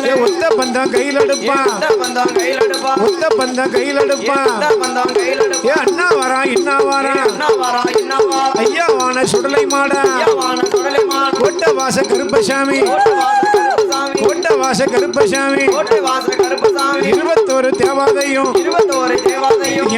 பிள்ளை ஒத்த பந்தம் கையில் எடுப்பான் பந்தம் கையில் எடுப்பா ஒத்த பந்தம் கையில் எடுப்பான் பந்தம் கையில் எடுப்பா ஏ அண்ணா வாரான் இன்னா வாரான் என்ன வரா. என்ன வரா ஐயா வான சுடலை மாடா. ஐயாவான சுடலை மாடு வாச கருப்பசாமி. கோட்டை வாச கருப்பசாமி. இருபத்தோரு தேவாதையும். இருபத்தோரு தேவாதையும்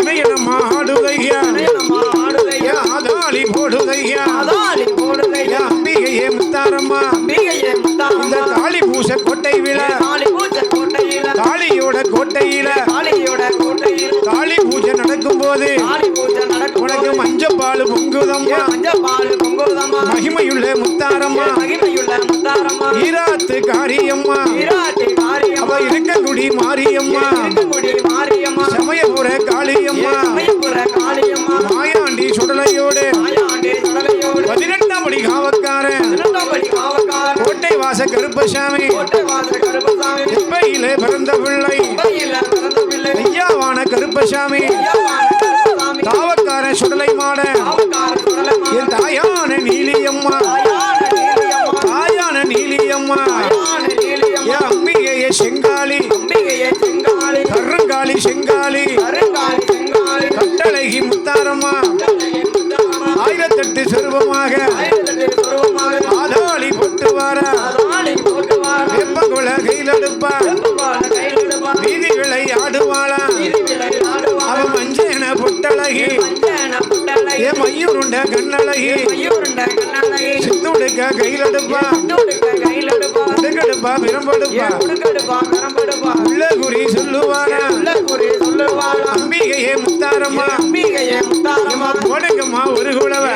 முத்தாரம்மா அம்பிகையே இந்த முத்தாரம்மா காளி பூச கோட்டை விழா காளி பூஜை கோட்டையில காளியோட கோட்டையில காளியோட கோட்டையில் காளி பூஜை நடக்கும் போது காளி பூஜை நடக்கும் உனக்கு மஞ்சப்பால் பொங்குதம்மா. மஞ்சள் பால் பொங்குதம்மா? மகிமையுள்ள முத்தாரம்மா. மகிமையுள்ள முத்தாரம்மா? ஈராத்து காரியம்மா. விராட்டி அவ காரியம்மா இருக்கக்குடி மாரியம்மா. இருக்கங்குடி மாரியம்மா. சமயபுர காளியம்மா. சமயபுர வாச கருப்பசாமி. எப்பையிலே பிறந்த பிள்ளை. ஐயாவான கருப்பசாமி. காவக்காரன் சுடலை மாட. என் தாயான நீலியம்மா. தாயான நீலியம்மா. என் அம்பிகையே செங்காளி மயூருண்ட கண்ணனை சித்துடுக்க கையிலெடுப்பா. உடுக்கெடுப்பா விரும்பெடுப்பா. உள்ள குறி சொல்லுவாரா அம்பிகையே முத்தாரம்மா. அம்பிகையே முத்தாரம்மா? போடுங்கம்மா ஒரு குழவ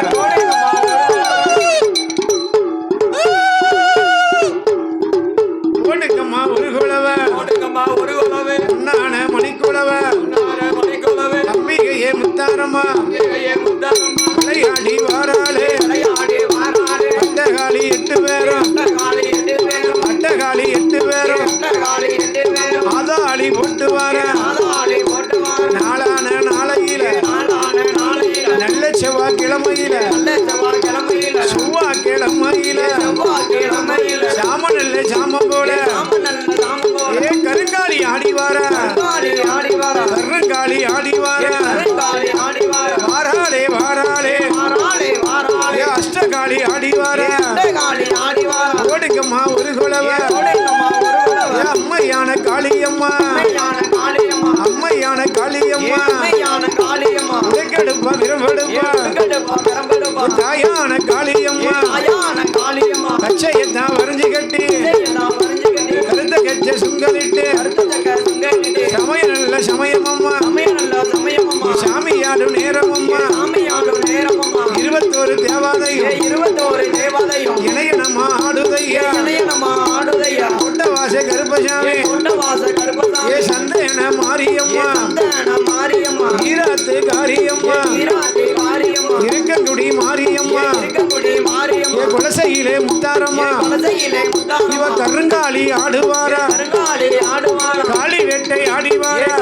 ஆதாளி போட்டு வார. ஆதாளி போட்டு வார. நாளான நாளையில. நாளான நாளையில. நல்ல செவ்வாய் கிழமையில. நல்ல செவ்வாய் கிழமையில. செவ்வாய் கிழமையில. செவ்வாய் கிழமையில. சாம நல்ல போல. சாம நல்ல போல. ஏ கருங்காலி ஆடி வார. காளி ஆடி வார. கருங்காலி ஆடி வார. காளி ஆடி வார. வாராளே வாராளே. வாராளே ஆடி வார. காளி ஆடி வார. ஓடுங்கம்மா ஒரு குழவ கோடையம்மா ஒரு உழவு ஏ அம்மையான காளியம்மா. அம்மையான காளியம்மா. உலகெடுப்பா விரும்பெடுப்பா. தாயான காளியம்மா. கச்சையத்தான் வரைஞ்சு கட்டி. கருத்த கச்ச சுங்கலிட்டு. சமயம் நல்ல சமயமம்மா. சாமியாடும் நேரமம்மா. இருபத்தோரு தேவாதையும். இருபத்தோரு தேவாலயம் இணையனம்மா ஆடுதையா. இணையனம்மா ஆடுதையா. கொட்டவாச கருப்பசாமி. கொண்டவாச ஏ சந்தேன மாரியம்மா. மாரியம்மா. ஈராத்து காரியம்மா. இருக்கங்குடி மாரியம்மா. ஏ குலசையிலே முத்தாரம்மா. இவ கருங்காலி ஆடுவாரா? காளி வேட்டை ஆடிவாரா?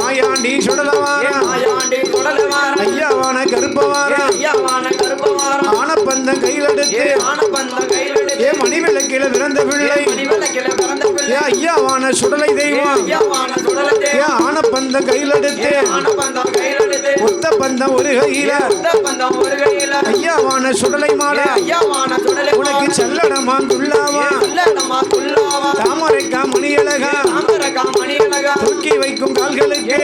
மாயாண்டி சுடலவாரா? ஐயாவான கருப்பவாரா? ஆனப்பந்தம் கையிலெடுத்து. ஆனபந்த கையிலெடுத்து ஏ மணிவிளக்கில பிறந்த பிள்ளை மணிவிளக்கில பிறந்த ஏ ஐயாவான சுடலை தெய்வம். ஏ ஆனப்பந்தம் கையிலெடுத்து ஆனபந்தம் கையிலெடுத்து ஒத்த பந்தம் ஒரு கையில. கையில. ஐயாவான சுடலை சுடலை உனக்கு செல்லடமா துள்ளாவா? தாமரைக்கா மணியழகா? தூக்கி வைக்கும் கால்களுக்கு.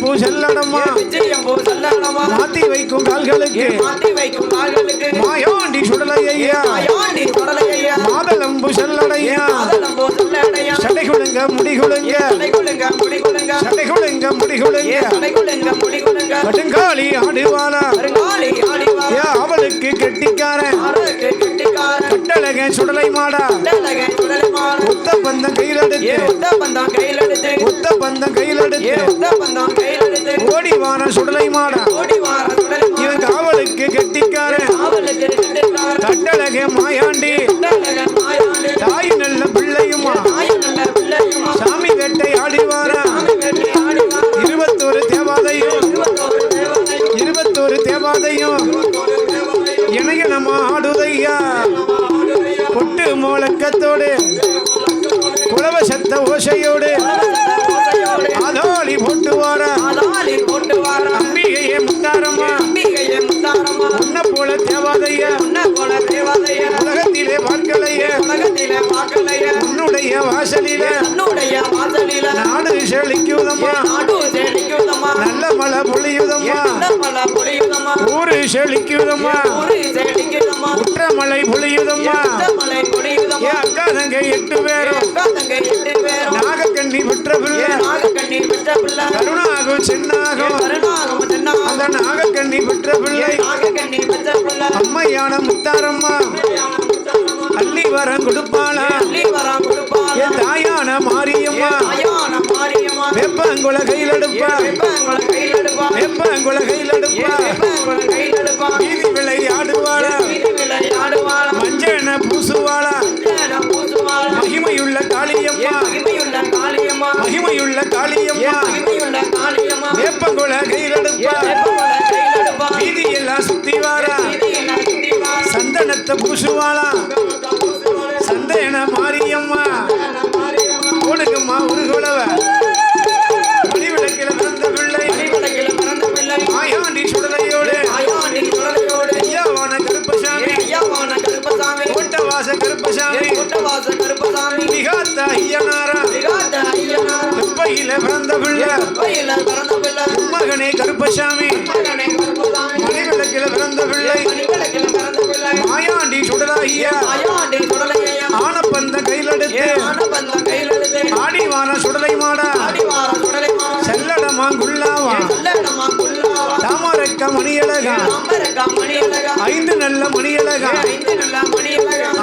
பூ செல்லடமா? மாத்தி வைக்கும் கால்களுக்கு. மாயாண்டி சுடலை ஐயா. சடைகுழுங்க முடிகுழுங்க சடைகுலுங்க முடிகுலுங்க கடுங்காளி ஆடுவாளா கருங்காலி ஆடிவாரா ஏ அவளுக்கு கெட்டிக்காரன்? கட்டழக சுடலை மாடா. உத்த பந்தம் கையிலெடுத்து ஏ உத்த பந்தம் கையிலெடுத்து ஓடி வான சுடலை மாடா. இவன் காவலுக்கு கெட்டிக்காரன். கட்டழக மாயாண்டி. உலகத்திலே பார்க்கலையே உலகத்திலே பார்க்கலைய உன்னுடைய வாசலில. தன்னுடைய வாசலில. நாடு செழிக்குதம்மா நாடு செழிக்குதம்மா நல்ல மழை பொழியுதம்மா. நல்ல மழை பொழியுதம்மா. ஊரு செழிக்குதம்மா ஊரு செழிக்குதம்மா குற்ற மழை பொழியுதம்மா. நல்ல மழை பொழியுதம்மா. என் அக்கா தங்க எட்டு பேரும் கொடுத்தாரம்மா அள்ளி வரம் கொடுப்பாளா? என் தாயான மாரியம்மா. வெப்பங்குல கையில் எடுப்பா. வெப்பங்குல கையில் எடுப்பா. வீதி விலை ஆடுவாளா? மஞ்சள் பூசுவாளா? மகிமையுள்ள காளியம்மா. மகிமையுள்ள காளியம்மா. வேப்பங்குல கையில் எடுப்பா. வீதி எல்லாம் சுத்தி வாரா. சந்தனத்தை பூசுவாளா சந்தன மாரியம்மா. ஓடுங்கம்மா ஒரு குலவ மணிவிளக்கில பிறந்த பிள்ளை. சுடலையோடு ஆயாண்டி குழந்தையோடு ஐயாவான கருப்பசாமி. ஐயாவான கருப்பசாமி. கோட்டவாச கருப்பசாமி கூட்டவாச கருப்பசாமி மிகாத்த ஐயனாரா. விகாத்த ஐயனார் தெப்பையில பிறந்த பிள்ளை. கோயில பிறந்த பிள்ளை. மகனே கருப்பசாமி. மகனை கருப்பசாமி. மணிவிளக்கில பிறந்த பிள்ளை. ஐயா. ஆனப்பந்த கையிலெடுத்து. ஆடிவான சுடலை மாடா. ஆடிவார செல்லடமா குல்லாவா தாமரக்க மணியழகா. ஐந்து நல்ல மணியழகா.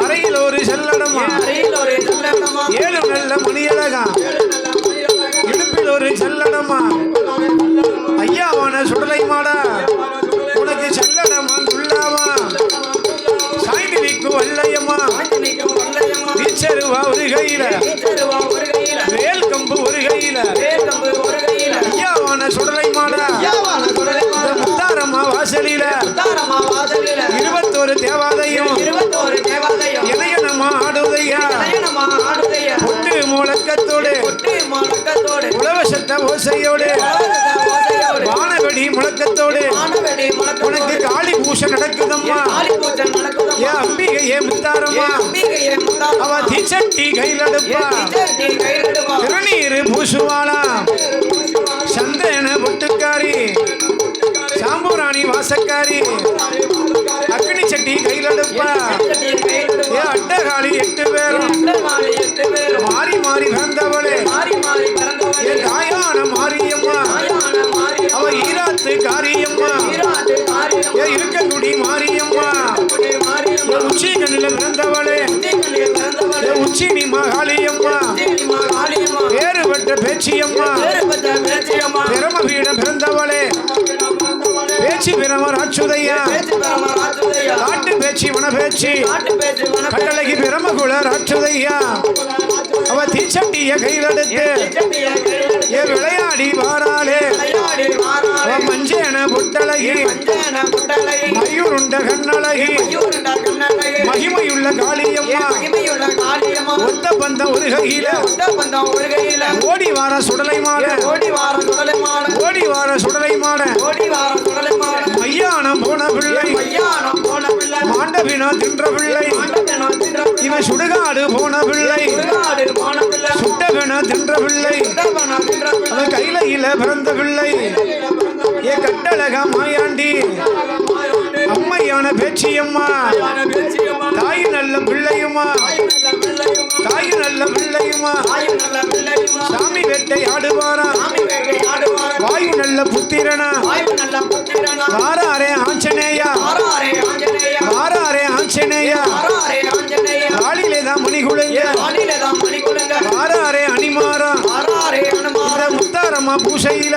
அறையில் ஒரு செல்லடமா. அறையில் ஒரு நல்லடமா ஏழு நல்ல மணியழகா. இடுப்பில் ஒரு செல்லடமா. ஐயாவான சுடலை மாடா. ஓசையோடு வானவெடி முழக்கத்தோடு உனக்கு காளி பூஷை நடக்குதம்மா. காளி பூஜை ஏ அம்பிகையே முத்தாரம்மா. அவ முத்தாரம்மா தீச்சட்டி கையிலடுப்பா. நீ திருநீர் பூசுவாளா சந்தன பொட்டுக்காரி சாம்பூராணி வாசக்காரி அக்னி சட்டி கையிலடுப்பா. நீ ஏ அட்டகாளி எட்டு பேரும். மாறி மாறி பிறந்தவளே. என் தாய் மாரியம்மா தாயான அவ ஈராத்து காரியம்மா. ஈராட்டு ஏ இருக்கங்குடி மாரியம்மா. உச்சி கண்ணில பிறந்தவளே. உச்சிக்கண்ணிலே பிறந்தவளே உச்சி நீ மகாளியம்மா. வேறுபட்ட பேச்சியம்மா. வேறுபட்ட பிரம பீடம் பிறந்தவளே. பேச்சு பிரமர் அச்சுதையா பேச்சு காட்டு பேச்சு வன பேச்சு நாட்டு பேச்சு வனப்பேச்சு கட்டளைக்கு பிரமகுல ராட்சுதையா. அவ தீச்சட்டிய கையிலெடுத்து ஏ விளையாடி வாராளே. அவ மஞ்சேன பொட்டழகி மயூருண்ட கண்ணழகி. மகிமையுள்ள காளியம்மா. ஒத்த பந்தம் ஒரு கையில. ஓடி வார சுடலை மாட. ஓடி வார சுடலை மாட. ஓடி வார சுடலை மாட. ஓடி வார சுடலை மாட. மையானம் போன பிள்ளை. ஐயானம் போன பிள்ளை. மாண்டவினா தின்ற பிள்ளை. இவன் சுடுகாடு போன பிள்ளை சுட்டவன தின்ற பிள்ளை அவன் கையில பிறந்த பிள்ளை ஏ கட்டழக மாயாண்டி. அம்மையான பேச்சியம்மா. தாய் நல்ல பிள்ளையுமா. தாய் நல்ல பிள்ளையுமா. தாயும் நல்ல பிள்ளையுமா. சாமி வேட்டை ஆடுவாரா. வாயு நல்ல புத்திரனா. வாராரே ஆஞ்சநேயா. பூசையில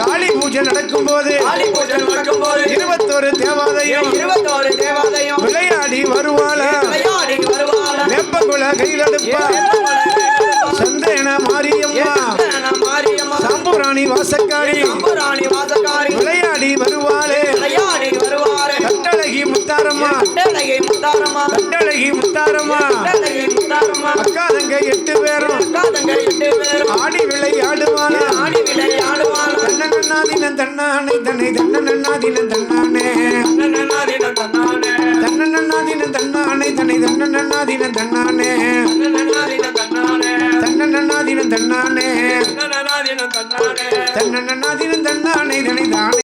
காளி பூஜை நடக்கும் போது காளி பூஜை நடக்கும்போது இருபத்தொரு தேவாதையும் இருபத்தோரு தேவாலயம் விளையாடி வருவாள. வேப்பகுல கையிலடுப்பா சந்தேன மாரியம்மா. சாம்புராணி வாசக்காரி. விளையாடி வருவாளே. கட்டழகி முத்தாரம்மா. கட்டழகி முத்தாரம்மா. அக்கா தங்க எட்டு பேரும். ஆடி விளையாடுவானா தன்னானே. நன்னாதினம் தன்னானே தன்னண்ணாதினம் தன்னானே தன்னை தானே